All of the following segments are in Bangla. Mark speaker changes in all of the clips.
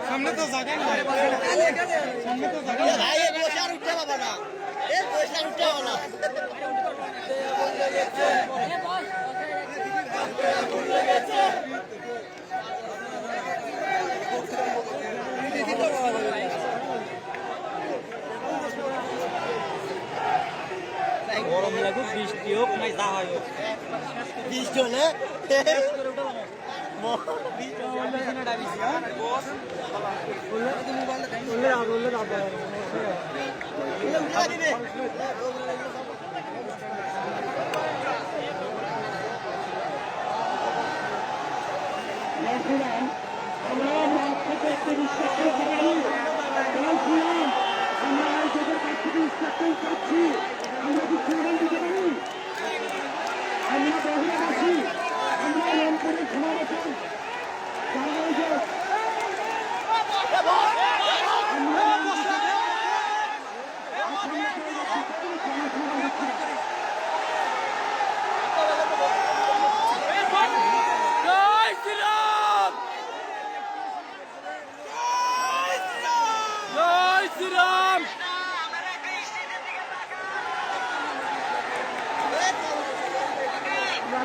Speaker 1: সামনে তো জায়গা নাই সামনে তো জায়গা নাই
Speaker 2: এই
Speaker 3: বসে হোক নাই যা হয় হোক।
Speaker 2: বিশ অভিবাসী
Speaker 4: আমরা রংপুরে ক্ষমা রেখে তারা এই যে Sit up!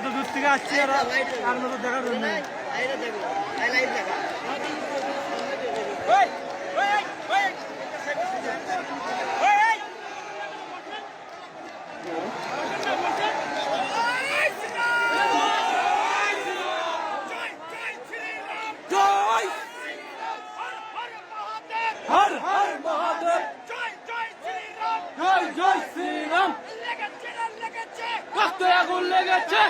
Speaker 1: এত দূর থেকে আসছি আর আপনার তো দেখার জন্য।
Speaker 4: জয় হর হর মহাদেব। জয় জয় শ্রীরাম। রক্তে আগুন লেগেছে। সোনাতলি জেগেছে